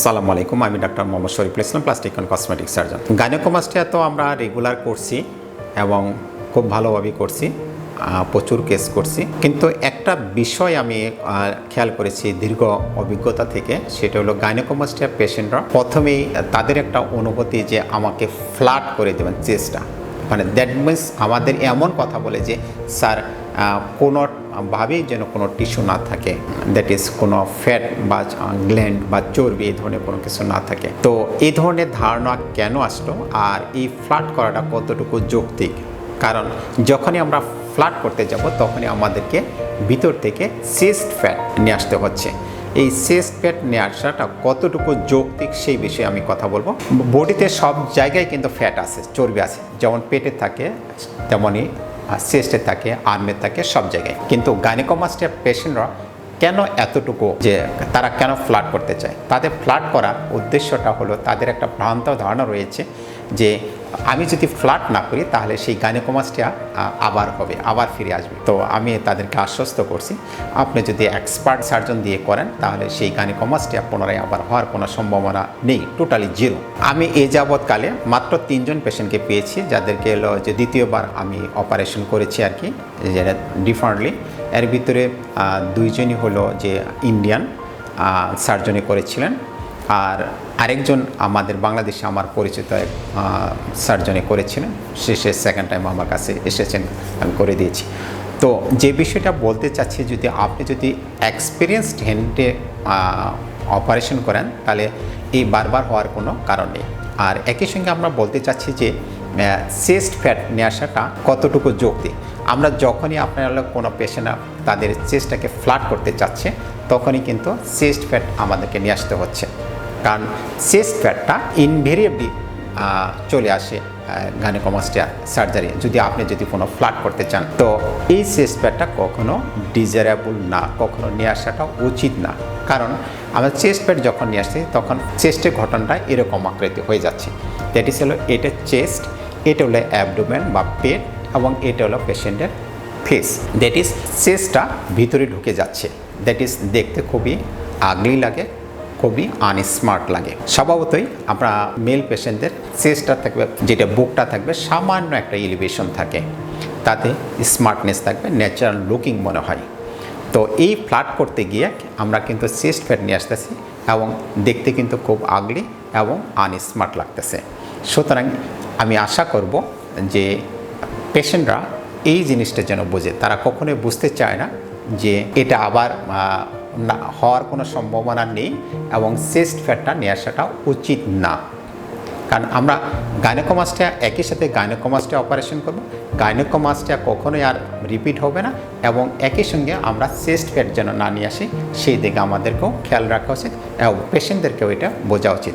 আসসালামু আলাইকুম, আমি doctor Mohammad Shoriful Islam plastic and cosmetic surgeon gynaecomastia তো আমরা রেগুলার করছি এবং খুব ভালোভাবেই করছি প্রচুর কেস করছি। কিন্তু একটা বিষয় আমি খেয়াল করেছি দীর্ঘ অভিজ্ঞতা থেকে, সেটা হলো গাইনোকোমাস্টিয়া পেশেন্টরা প্রথমেই তাদের একটা অনুভূতি যে আমাকে ফ্ল্যাট করে দেবেন চেস্টটা মানে দ্যাট মিন্স আমাদের এমন কথা বলে যে, স্যার কোনো ভাবেই যেন কোনো টিস্যু না থাকে। দ্যাট ইজ কোনো ফ্যাট বা গ্ল্যান্ড বা, চর্বি এই ধরনের কোনো কিছু না থাকে। তো এই ধরনের ধারণা কেন আসলো আর এই ফ্ল্যাট করাটা কতটুকু যৌক্তিক? কারণ যখনই আমরা ফ্ল্যাট করতে যাব, তখনই আমাদেরকে ভিতর থেকে সিস্ট ফ্যাট নিয়ে আসতে হচ্ছে। এই সেস ফ্যাট নিয়ে আসাটা কতটুকু যৌক্তিক সেই বিষয়ে আমি কথা বলব। বডিতে সব জায়গায় কিন্তু ফ্যাট আছে, চর্বি আছে। যেমন পেটে থাকে, তেমনই চেস্টে থাকে, আর্মে থাকে, সব জায়গায়। কিন্তু গাইনিকোমাস্টের পেশেন্টরা কেন এতটুকু যে তারা কেন ফ্লাট করতে চায়? তাদের ফ্লাট করার উদ্দেশ্যটা হলো তাদের একটা ভ্রান্ত ধারণা রয়েছে যে আমি যদি ফ্লাট না করি, তাহলে সেই গাইনোকোমাস্টিয়া আবার হবে, আবার ফিরে আসবে। তো আমি তাদেরকে আশ্বস্ত করছি, আপনি যদি এক্সপার্ট সার্জন দিয়ে করেন, তাহলে সেই গাইনোকোমাস্টিয়া পুনরায় আবার হওয়ার কোনো সম্ভাবনা নেই টোটালি জিরো আমি এ যাবৎকালে মাত্র তিনজন পেশেন্টকে পেয়েছি, যাদেরকে এলো যে দ্বিতীয়বার আমি অপারেশন করেছি আর কি যেটা ডিফারেন্টলি এর ভিতরে দুইজনই হলো যে ইন্ডিয়ান সার্জনি করেছিলেন। আর আরেকজন আমাদের বাংলাদেশে আমার পরিচিত এক সার্জনি করেছিলেন। শেষে সেকেন্ড টাইম আমার কাছে এসেছেন, আমি করে দিয়েছি। তো যে বিষয়টা বলতে চাচ্ছি, যদি আপনি যদি এক্সপিরিয়েন্সড হ্যান্ডে অপারেশন করেন, তাহলে এই বারবার হওয়ার কোনো কারণ নেই। আর একই সঙ্গে আমরা বলতে চাচ্ছি যে চেস্ট ফ্যাট নিয়ে আসাটা কতটুকু যৌক্তিক? আমরা যখনই আপনারা কোনো পেশেন্ট তাদের চেস্টটাকে ফ্ল্যাট করতে চাচ্ছে, তখনই কিন্তু চেস্ট ফ্যাট আমাদেরকে নিয়ে আসতে হচ্ছে। কারণ চেস্ট ফ্যাটটা ইনভেরিয়েবলি চলে আসে গাইনোকমাস্টিয়া সার্জারি যদি আপনি যদি কোনো ফ্ল্যাট করতে চান। তো এই চেস্ট প্যাডটা কখনো ডিজারেবল না, কখনো নিয়ে আসাটা উচিত না। কারণ আমরা চেস্ট প্যাড যখন নিয়ে আসছি, তখন চেস্টের ঘটনাটা এরকম আকৃতি হয়ে যাচ্ছে। দ্যাট ইস হলো, এটা চেস্ট এটা হলো অ্যাবডোমেন বা পেট এবং এটা হলো পেশেন্টের ফেস দ্যাট ইজ চেস্টটা ভিতরে ঢুকে যাচ্ছে। দ্যাট ইজ দেখতে খুবই আগলি লাগে। খুবই আনস্মার্ট লাগে। স্বভাবতই আমরা মেল পেশেন্টদের চেস্টটা থাকবে, যেটা বুকটা থাকবে, সামান্য একটা এলিভেশন থাকে। তাতে স্মার্টনেস থাকবে ন্যাচারাল লুকিং মনে হয়। তো এই ফ্ল্যাট করতে গিয়ে আমরা কিন্তু চেস্ট ফ্যাট নিয়ে আসতেছি এবং দেখতে কিন্তু খুব আগলি এবং আনস্মার্ট লাগতেছে। সুতরাং আমি আশা করব যে পেশেন্টরা এই জিনিসটা যেন বোঝে। তারা কখনোই বুঝতে চায় না যে এটা আবার না, হওয়ার কোনো সম্ভাবনা নেই এবং চেস্ট ফ্যাটটা নিয়ে আসাটা উচিত না। কারণ আমরা গাইনোকোমাস্টিয়া একই সাথে গাইনোকোমাস্টিয়া অপারেশন করব। গাইনোকোমাস্টিয়া কখনোই আর রিপিট হবে না এবং একই সঙ্গে আমরা চেস্ট ফ্যাট যেন না নিয়ে আসি, সেই দিকে আমাদেরকেও খেয়াল রাখা উচিত এবং পেশেন্টদেরকেও এটা বোঝা উচিত।